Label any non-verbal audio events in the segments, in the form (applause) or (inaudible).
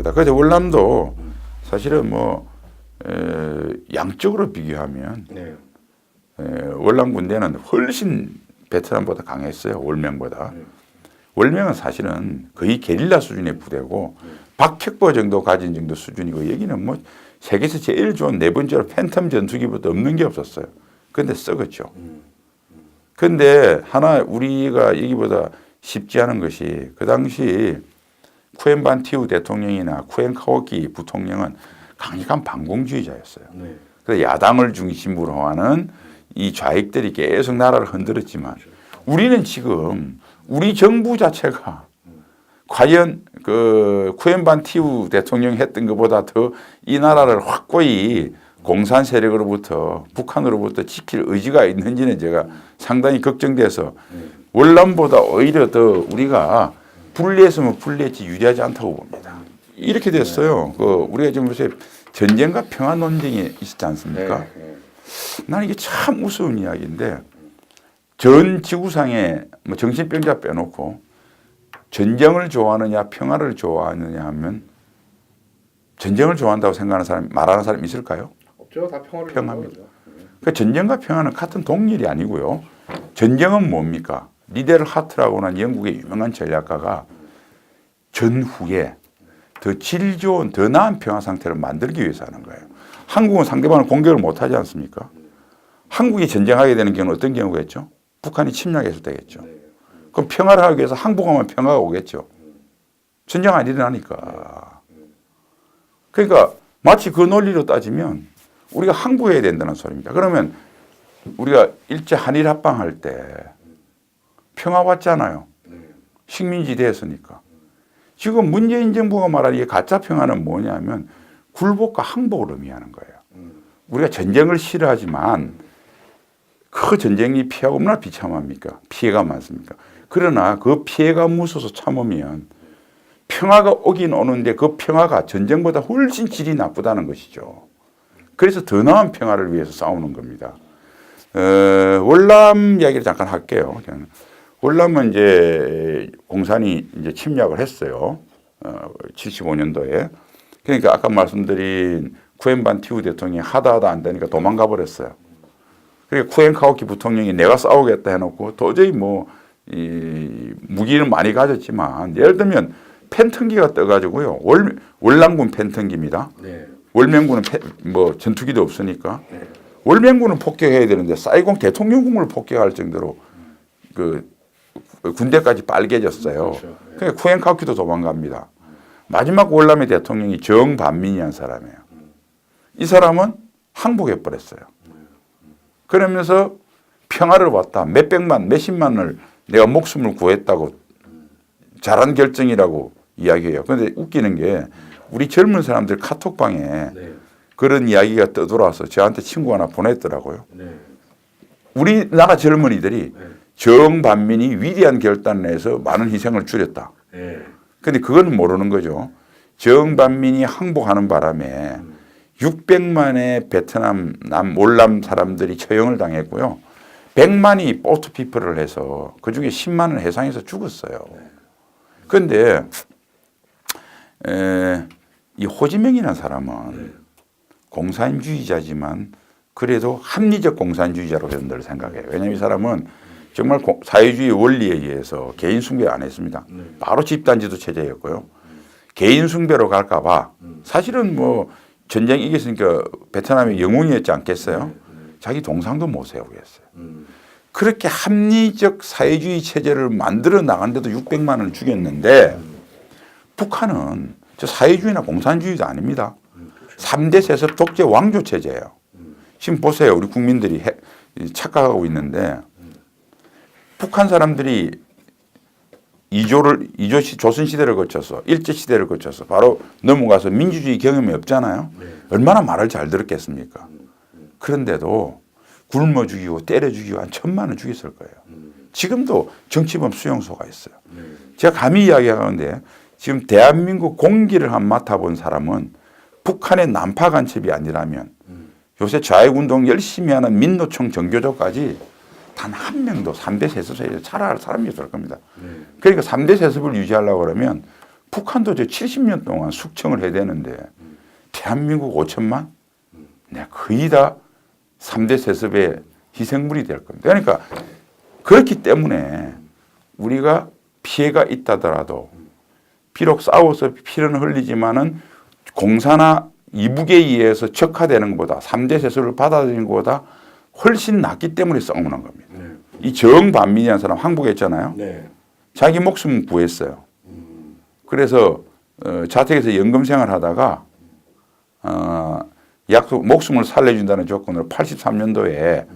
거다. 그래서 월남도 사실은 뭐 에, 양적으로 비교하면 네. 에, 월남 군대는 훨씬 베트남보다 강했어요. 월명보다. 월명은 사실은 거의 게릴라 수준의 부대고 박혁보 정도 가진 정도 수준이고 여기는 뭐 세계에서 제일 좋은 네 번째로 팬텀 전투기부터 없는 게 없었어요. 근데 썩었죠. 근데 하나 우리가 여기보다 쉽지 않은 것이 그 당시 쿠엔반티우 대통령이나 쿠엔카오키 부통령은 강력한 반공주의자였어요. 네. 그래서 야당을 중심으로 하는 이 좌익들이 계속 나라를 흔들었지만 우리는 지금 우리 정부 자체가 과연 그 쿠엔반티우 대통령 했던 것보다 더 이 나라를 확고히 공산 세력으로부터 북한으로부터 지킬 의지가 있는지는 제가 상당히 걱정돼서 월남보다 오히려 더 우리가 불리했으면 불리했지 유리하지 않다고 봅니다. 이렇게 됐어요. 그 우리가 지금 요새 전쟁과 평화 논쟁이 있었지 않습니까? 네. 나는 이게 참 우스운 이야기인데 전 지구상에 뭐 정신병자 빼놓고 전쟁을 좋아하느냐 평화를 좋아하느냐 하면 전쟁을 좋아한다고 생각하는 사람 말하는 사람 있을까요? 없죠. 다 평화를 평화입니다. 좋아하죠. 네. 그 전쟁과 평화는 같은 동일이 아니고요. 전쟁은 뭡니까? 리델 하트라고 하는 영국의 유명한 전략가가 전후에 더 질 좋은 더 나은 평화 상태를 만들기 위해서 하는 거예요. 한국은 상대방을 공격을 못 하지 않습니까? 한국이 전쟁하게 되는 경우는 어떤 경우가 있죠? 북한이 침략했을 때겠죠. 그럼 평화를 하기 위해서 항복하면 평화가 오겠죠. 전쟁 안 일어나니까. 그러니까 마치 그 논리로 따지면 우리가 항복해야 된다는 소리입니다. 그러면 우리가 일제 한일 합방할 때 평화 왔잖아요. 식민지 됐으니까. 지금 문재인 정부가 말하는 이 가짜 평화는 뭐냐면 굴복과 항복을 의미하는 거예요. 우리가 전쟁을 싫어하지만 그 전쟁이 피하고 얼마나 비참합니까? 피해가 많습니까? 그러나 그 피해가 무서워서 참으면 평화가 오긴 오는데 그 평화가 전쟁보다 훨씬 질이 나쁘다는 것이죠. 그래서 더 나은 평화를 위해서 싸우는 겁니다. 어, 월남 이야기를 잠깐 할게요. 저는. 월남은 이제 공산이 이제 침략을 했어요. 어, 75년도에. 그러니까 아까 말씀드린 쿠엔반 티우 대통령이 하다 하다 안 되니까 도망가 버렸어요. 그러니까 쿠엔카오키 부통령이 내가 싸우겠다 해놓고 도저히 뭐, 이, 무기는 많이 가졌지만 예를 들면 팬턴기가 떠가지고요. 월, 월남군 팬턴기입니다. 네. 월명군은 패- 뭐 전투기도 없으니까 네. 월명군은 폭격해야 되는데 사이공 대통령궁을 폭격할 정도로 그 군대까지 빨개졌어요. 그렇죠. 네. 그러니까 쿠엔카키도 도망갑니다. 마지막 월남의 대통령이 정반민이라는 사람이에요. 이 사람은 항복해 버렸어요. 그러면서 평화를 왔다. 몇백만, 몇십만을 내가 목숨을 구했다고 잘한 결정이라고 이야기해요. 그런데 웃기는 게 우리 젊은 사람들 카톡방에 네. 그런 이야기가 떠돌아서 저한테 친구 하나 보냈더라고요. 네. 우리나라 젊은이들이 네. 정반민이 위대한 결단을 해서 많은 희생을 줄였다. 네. 근데 그건 모르는 거죠. 정반민이 항복하는 바람에 600만의 베트남 남 월남 사람들이 처형을 당했고요. 100만이 보트 피플을 해서 그중에 10만은 해상에서 죽었어요. 그런데 에, 이 호지명이라는 사람은 공산주의자지만 그래도 합리적 공산주의자로 저는 늘 생각해요. 왜냐하면 이 사람은 정말 공- 사회주의 원리에 의해서 개인 숭배 안 했습니다. 바로 집단지도 체제였고요. 개인 숭배로 갈까봐 사실은 뭐 전쟁 이겼으니까 베트남의 영웅이었지 않겠어요? 자기 동상도 못 세우겠어요. 그렇게 합리적 사회주의 체제를 만들어 나간데도 600만을 죽였는데 북한은 저 사회주의나 공산주의도 아닙니다. 삼대 세습 독재 왕조 체제예요. 지금 보세요. 우리 국민들이 해- 착각하고 있는데 북한 사람들이 이조를 이조 시 조선 시대를 거쳐서 일제 시대를 거쳐서 바로 넘어가서 민주주의 경험이 없잖아요. 얼마나 말을 잘 들었겠습니까? 그런데도 굶어 죽이고 때려 죽이고 한 천만은 죽였을 거예요. 지금도 정치범 수용소가 있어요. 제가 감히 이야기하는데 지금 대한민국 공기를 한 맡아본 사람은 북한의 난파 간첩이 아니라면 요새 좌익운동 열심히 하는 민노총 정교조까지 단 한 명도 삼대 세습에 차라할 사람이 없을 겁니다. 그러니까 삼대 세습을 유지하려고 그러면 북한도 저 70년 동안 숙청을 해야 되는데 대한민국 5천만? 네, 거의 다 3대 세습의 희생물이 될 겁니다. 그러니까 그렇기 때문에 우리가 피해가 있다더라도 비록 싸워서 피는 흘리지만은 공사나 이북에 의해서 적화되는 것보다 3대 세습을 받아들이는 것보다 훨씬 낫기 때문에 싸우는 겁니다. 네. 이 정반민이라는 사람 항복에 있잖아요. 네. 자기 목숨 구했어요. 그래서 어, 자택에서 연금 생활하다가 어, 약속 목숨을 살려준다는 조건으로 83년도에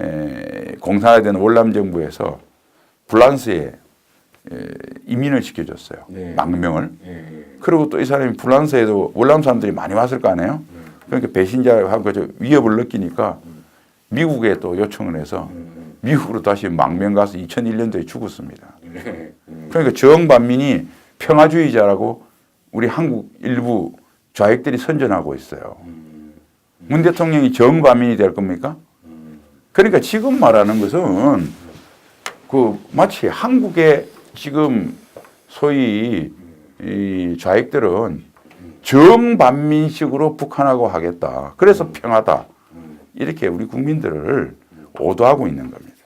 에, 공산화된 월남 정부에서 프랑스에 에, 이민을 시켜줬어요. 네. 망명을. 예. 그리고 또 이 사람이 프랑스에도 월남 사람들이 많이 왔을 거 아니에요. 그러니까 배신자하고 저 위협을 느끼니까 미국에 또 요청을 해서 미국으로 다시 망명 가서 2001년도에 죽었습니다. (laughs) 네. 그러니까 정반민이 평화주의자라고 우리 한국 일부 좌익들이 선전하고 있어요. 문 대통령이 정반민이 될 겁니까? 그러니까 지금 말하는 것은 그 마치 한국의 지금 소위 이 좌익들은 정반민식으로 북한하고 하겠다. 그래서 평화다. 이렇게 우리 국민들을 오도하고 있는 겁니다.